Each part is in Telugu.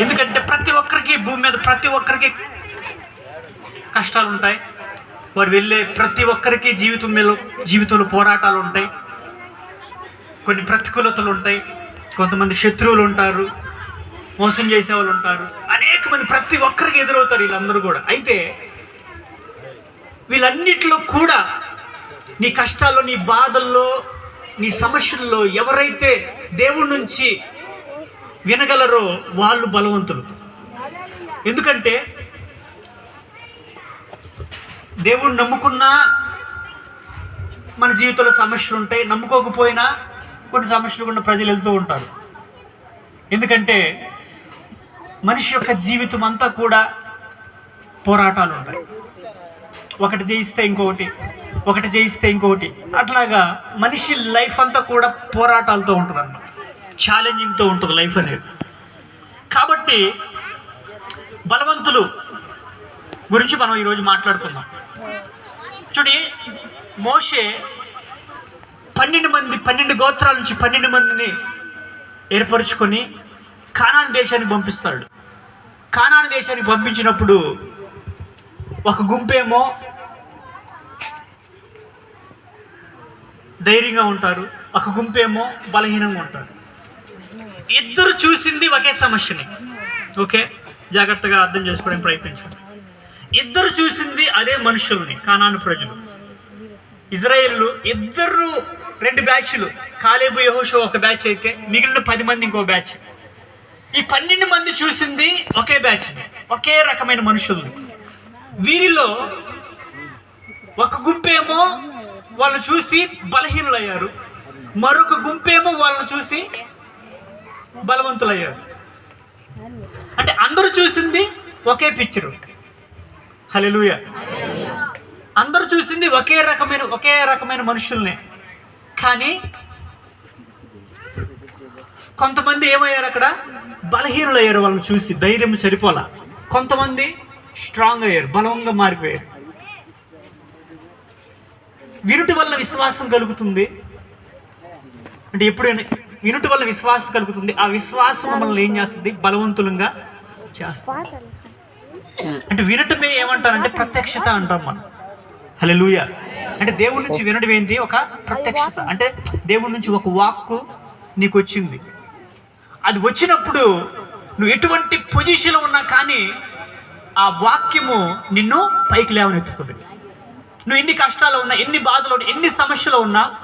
ఎందుకంటే ప్రతి ఒక్కరికి భూమి మీద ప్రతి ఒక్కరికి కష్టాలు ఉంటాయి వారు వెళ్ళే ప్రతి ఒక్కరికి జీవితం మీద జీవితంలో పోరాటాలు ఉంటాయి కొన్ని ప్రతికూలతలు ఉంటాయి కొంతమంది శత్రువులు ఉంటారు మోసం చేసే వాళ్ళు ఉంటారు అనేక మంది ప్రతి ఒక్కరికి ఎదురవుతారు వీళ్ళందరూ కూడా. అయితే వీళ్ళన్నిటిలో కూడా నీ కష్టాల్లో నీ బాధల్లో నీ సమస్యల్లో ఎవరైతే దేవుడి నుంచి వినగలరో వాళ్ళు బలవంతులు. ఎందుకంటే దేవుడు నమ్ముకున్నా మన జీవితంలో సమస్యలు ఉంటాయి నమ్ముకోకపోయినా కొన్ని సమస్యలు కూడా ప్రజలు వెళ్తూ ఉంటారు. ఎందుకంటే మనిషి యొక్క జీవితం అంతా కూడా పోరాటాలు ఉంటాయి. ఒకటి జయిస్తే ఇంకొకటి ఒకటి జయిస్తే ఇంకొకటి. అట్లాగా మనిషి లైఫ్ అంతా కూడా పోరాటాలతో ఉంటుంది అన్నమాట ఛాలెంజింగ్తో ఉంటుంది లైఫ్ అనేది. కాబట్టి బలవంతులు గురించి మనం ఈరోజు మాట్లాడుకుందాం. చూడి మోషే పన్నెండు మంది పన్నెండు గోత్రాల నుంచి పన్నెండు మందిని ఏర్పరచుకొని కానాన్ దేశానికి పంపిస్తాడు. కానాన్ దేశానికి పంపించినప్పుడు ఒక గుంపేమో ధైర్యంగా ఉంటారు ఒక గుంపేమో బలహీనంగా ఉంటారు. ఇద్దరు చూసింది ఒకే సమస్యని. ఓకే? జాగ్రత్తగా అర్థం చేసుకోవడానికి ప్రయత్నించండి. ఇద్దరు చూసింది అదే మనుషుల్ని కానాను ప్రజలు. ఇజ్రాయేళ్ళు ఇద్దరు రెండు బ్యాచ్లు కాలేబు యహోషో ఒక బ్యాచ్ అయితే మిగిలిన పది మంది ఇంకో బ్యాచ్. ఈ పన్నెండు మంది చూసింది ఒకే బ్యాచ్ ఒకే రకమైన మనుషుల్ని. వీరిలో ఒక గుంపేమో వాళ్ళు చూసి బలహీనులయ్యారు. మరొక గుంపేమో వాళ్ళని చూసి బలవంతులయ్యారు. అంటే అందరూ చూసింది ఒకే పిక్చరు హలెలుయ అందరూ చూసింది ఒకే రకమైన ఒకే రకమైన మనుషుల్నే. కానీ కొంతమంది ఏమయ్యారు అక్కడ? బలహీనులు అయ్యారు వాళ్ళని చూసి ధైర్యం సరిపోలా. కొంతమంది స్ట్రాంగ్ అయ్యారు బలంగా మారిపోయారు. వినుటి వల్ల విశ్వాసం కలుగుతుంది. అంటే ఎప్పుడైనా వినుట వల్ల విశ్వాసం కలుగుతుంది. ఆ విశ్వాసం మనల్ని ఏం చేస్తుంది? బలవంతులంగా చేస్తుంది. అంటే వినటమే ఏమంటారంటే ప్రత్యక్షత అంటాం మనం. హలో అంటే దేవుడి నుంచి వినడం ఏంటి? ఒక ప్రత్యక్షత. అంటే దేవుడి నుంచి ఒక వాక్కు నీకు వచ్చింది. అది వచ్చినప్పుడు నువ్వు ఎటువంటి పొజిషన్లో ఉన్నా కానీ ఆ వాక్యము నిన్ను పైకి లేవనెత్తుతుంది. నువ్వు ఎన్ని కష్టాలు ఉన్నా ఎన్ని బాధలు ఉన్నా ఎన్ని సమస్యలు ఉన్నా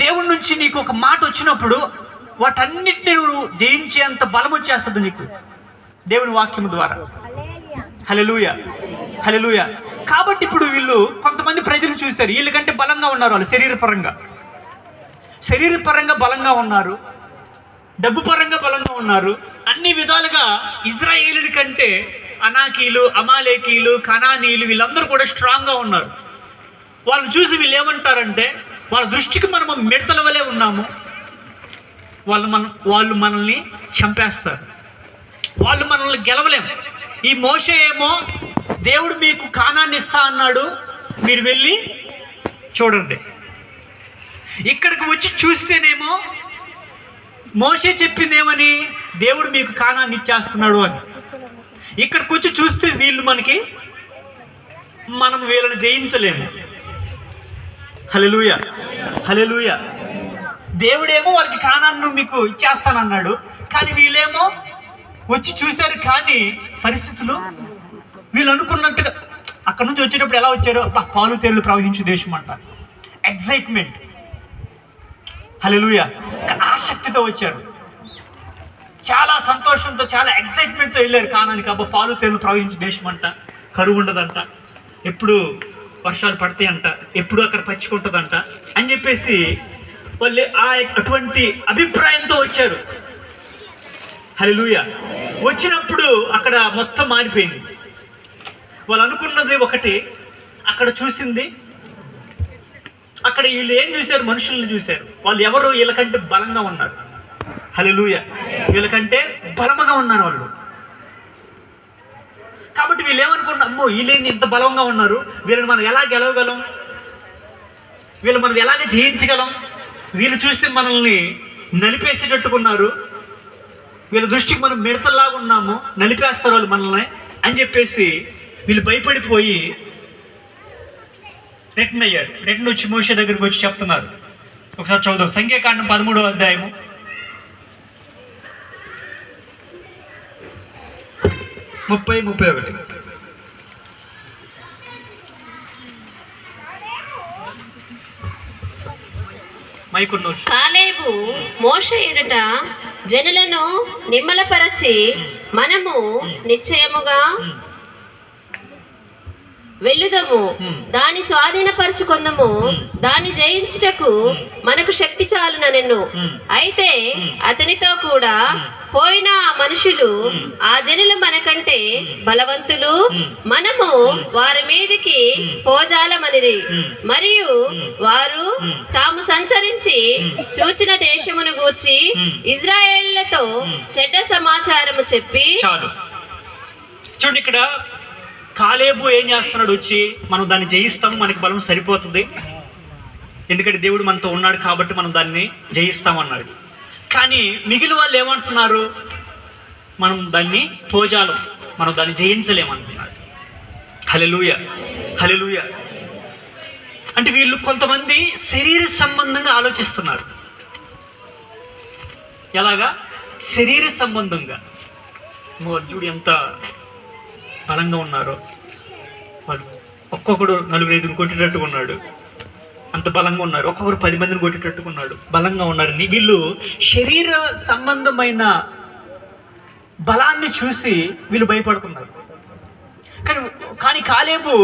దేవుడి నుంచి నీకు ఒక మాట వచ్చినప్పుడు వాటన్నిటిని నువ్వు జయించేంత బలం వచ్చేస్తుంది నీకు దేవుని వాక్యము ద్వారా. హలలుయ హలలుయ కాబట్టి ఇప్పుడు వీళ్ళు కొంతమంది ప్రజలు చూశారు. వీళ్ళకంటే బలంగా ఉన్నారు వాళ్ళు శరీరపరంగా. శరీరపరంగా బలంగా ఉన్నారు. డబ్బు పరంగా బలంగా ఉన్నారు. అన్ని విధాలుగా ఇజ్రాయేలుడి కంటే అనాకీలు అమాలేకీలు కనానీలు వీళ్ళందరూ కూడా స్ట్రాంగ్గా ఉన్నారు. వాళ్ళని చూసి వీళ్ళు ఏమంటారంటే వాళ్ళ దృష్టికి మనము మిడతల వలె ఉన్నాము. వాళ్ళు మన వాళ్ళు మనల్ని చంపేస్తారు. వాళ్ళు మనల్ని గెలవలేము. ఈ మోస ఏమో దేవుడు మీకు కానాన్ని ఇస్తా అన్నాడు. మీరు వెళ్ళి చూడండి. ఇక్కడికి వచ్చి చూస్తేనేమో మోసే చెప్పిందేమని దేవుడు మీకు కానాన్ని ఇచ్చేస్తున్నాడు అని. ఇక్కడికి వచ్చి చూస్తే వీళ్ళు మనకి మనం వీళ్ళని జయించలేము. హలెలుయ హలెలుయ దేవుడేమో వారికి కానాన్ని మీకు ఇచ్చేస్తానన్నాడు. కానీ వీళ్ళేమో వచ్చి చూశారు కానీ పరిస్థితులు వీళ్ళు అనుకున్నట్టుగా అక్కడ నుంచి వచ్చేటప్పుడు ఎలా వచ్చారో "అబ్బా, పాలు తేళ్ళు ప్రవహించే దేశం అంట. ఎగ్జైట్మెంట్ హలెలుయ ఆసక్తితో వచ్చారు. చాలా సంతోషంతో చాలా ఎగ్జైట్మెంట్తో వెళ్ళారు కానానికి. అబ్బా పాలు తేళ్ళు ప్రవహించే దేశం అంట కరువు ఉండదంట. ఎప్పుడు వర్షాలు పడతాయి అంట ఎప్పుడు అక్కడ పచ్చికుంటుందంట అని చెప్పేసి వాళ్ళు ఆ అటువంటి అభిప్రాయంతో వచ్చారు. హలోయ వచ్చినప్పుడు అక్కడ మొత్తం మారిపోయింది. వాళ్ళు అనుకున్నది ఒకటి అక్కడ చూసింది అక్కడ వీళ్ళు ఏం చూశారు? మనుషుల్ని చూశారు. వాళ్ళు ఎవరు? వీళ్ళకంటే బలంగా ఉన్నారు. హలోయ వీళ్ళకంటే బలంగా ఉన్నారు వాళ్ళు. కాబట్టి వీళ్ళు ఏమనుకున్నారు అమ్మో వీళ్ళేంది ఇంత బలంగా ఉన్నారు? వీళ్ళని మనం ఎలా గెలవగలం? వీళ్ళు మనం ఎలాగ జయించగలం? వీళ్ళు చూస్తే మనల్ని నలిపేసేటట్టుకున్నారు. వీళ్ళ దృష్టికి మనం మిడతల్లాగా ఉన్నాము నలిపేస్తారు వాళ్ళు మనల్ని అని చెప్పేసి వీళ్ళు భయపడిపోయి రిటర్న్ అయ్యారు. రిటర్న్ వచ్చి మోషే దగ్గరికి వచ్చి చెప్తున్నారు. ఒకసారి చదువుదాం. సంఖ్యాకాండం పదమూడవ అధ్యాయము. ముప్పై ముప్పై ఒకటి. కాలేబు మోష ఎదుట జనులను నిమ్మలపరచి మనము నిశ్చయముగా వెళ్ళుదము. దాని స్వాధీనపరచుకుందము. దాన్ని జయించుటకు మనకు శక్తి చాలుననెను అయితే అతనితో కూడా పోయిన ఆ మనుషులు ఆ జనులు మనకంటే బలవంతులు. మనము వారి మీదికి పోజాలమనిది మరియు వారు తాము సంచరించి చూచిన దేశమును గూర్చి ఇజ్రాయేళ్ళతో చెడ్డ సమాచారము చెప్పి చూడండి ఇక్కడ కాలేబు ఏం చేస్తున్నాడు? వచ్చి మనం దాన్ని జయిస్తాం మనకి బలం సరిపోతుంది. ఎందుకంటే దేవుడు మనతో ఉన్నాడు కాబట్టి మనం దాన్ని జయిస్తామన్నాడు కానీ మిగిలిన వాళ్ళు ఏమంటున్నారు? మనం దాన్ని తోజాలం మనం దాన్ని జయించలేమంటున్నారు హలెలుయ హలెలూయ అంటే వీళ్ళు కొంతమంది శరీర సంబంధంగా ఆలోచిస్తున్నారు. ఎలాగా? శరీర సంబంధంగా. చూడు ఎంత బలంగా ఉన్నారో వాళ్ళు. ఒక్కొక్కడు నలుగురు ఐదుగురు కొట్టేటట్టుగా ఉన్నాడు. అంత బలంగా ఉన్నారు. ఒక్కొక్కరు పది మందిని కొట్టేటట్టుగా ఉన్నాడు. బలంగా ఉన్నారని వీళ్ళు శరీర సంబంధమైన బలాన్ని చూసి వీళ్ళు భయపడుతున్నారు కానీ కానీ కాలేబు